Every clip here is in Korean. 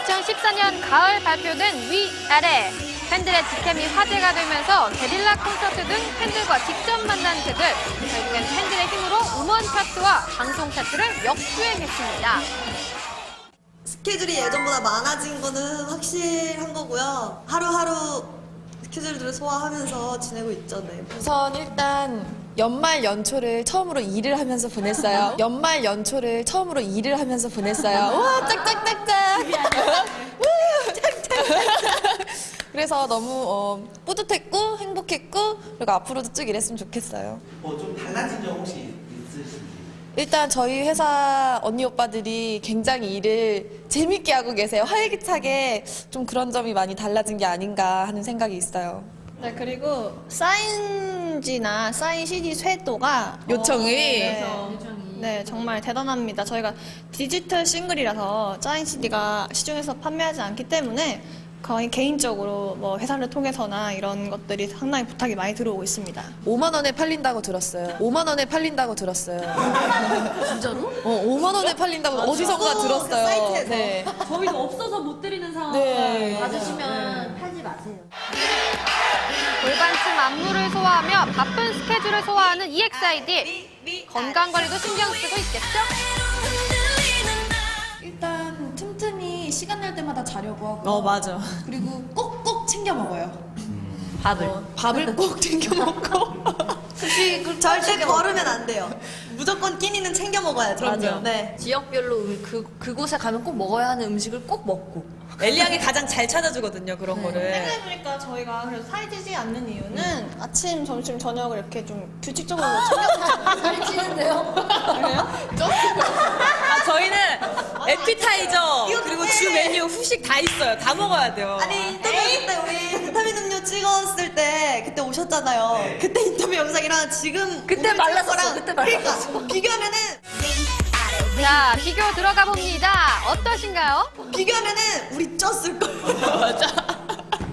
2014년 가을 발표된 위아래 팬들의 직캠이 화제가 되면서 게릴라 콘서트 등 팬들과 직접 만난 그들 결국엔 팬들의 힘으로 음원 차트와 방송 차트를 역주행했습니다. 스케줄이 예전보다 많아진 거는 확실한 거고요. 하루하루 스케줄들을 소화하면서 지내고 있죠. 네. 우선 일단 연말 연초를 처음으로 일을 하면서 보냈어요. 연말 연초를 처음으로 일을 하면서 보냈어요. 와 짝짝짝짝. 우, 짝짝짝짝. 그래서 너무 어, 뿌듯했고 행복했고 그리고 앞으로도 쭉 이랬으면 좋겠어요. 뭐 좀 달라진 점 혹시 있으신지? 일단 저희 회사 언니 오빠들이 굉장히 일을 재밌게 하고 계세요. 활기차게 좀 그런 점이 많이 달라진 게 아닌가 하는 생각이 있어요. 네, 그리고 사인지나 사인 CD 쇄도가 요청이 네, 네, 정말 대단합니다. 저희가 디지털 싱글이라서 사인 CD가 시중에서 판매하지 않기 때문에 거의 개인적으로 뭐 회사를 통해서나 이런 것들이 상당히 부탁이 많이 들어오고 있습니다. 5만 원에 팔린다고 들었어요. 5만 원에 팔린다고 들었어요. 진짜로? 어, 5만 원에 팔린다고 어디선가 저도 들었어요. 그 사이트에서. 네. 저희도 없어서 못 드리는 상황. 네. 받으시면 팔지 마세요. 안무를 소화하며 바쁜 스케줄을 소화하는 EXID 건강 관리도 신경 쓰고 있겠죠? 일단 틈틈이 시간 날 때마다 자려고 하고 어 맞아. 그리고 꼭꼭 챙겨 먹어요. 밥을. 밥을 꼭 챙겨 먹고. 절대 걸으면 안 돼요. 무조건 끼니는 챙겨 먹어야죠. 그럼요. 네. 지역별로 음, 그, 그곳에 가면 꼭 먹어야 하는 음식을 꼭 먹고. 엘리양이 가장 잘 찾아주거든요, 그런 거를. 생각해보니까 저희가 그래서 살찌지 않는 이유는 아침, 점심, 저녁을 이렇게 좀 규칙적으로 챙겨먹잖아요. 살찌는데요? 아, 저희는 에피타이저, 그리고 주 메뉴, 후식 다 있어요. 다 먹어야 돼요. 아니 인터뷰 때 우리 비타민 찍었을 때 그때 오셨잖아요. 그때 인터뷰 영상이랑 지금 그때 오늘 말랐었어, 거랑 그때 말랐었어. 그러니까 비교하면은 자, 비교 들어가 봅니다. 어떠신가요? 비교하면은 우리 쪘을 거예요.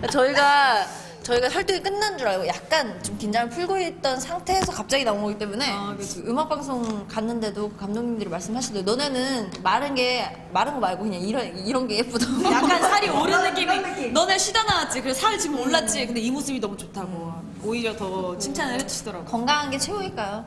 저희가 저희가 설득이 끝난 줄 알고 약간 좀 긴장을 풀고 있던 상태에서 갑자기 나온 거기 때문에 그 음악 방송 갔는데도 감독님들이 말씀하시더라고요. 너네는 마른 게 마른 거 말고 그냥 이런 이런 게 예쁘다. 약간 살이 오른 느낌이. 너네 쉬다 나왔지. 그래서 살 지금 올랐지. 근데 이 모습이 너무 좋다고. 오히려 더 칭찬을 해주시더라고요. 건강한 게 최고일까요?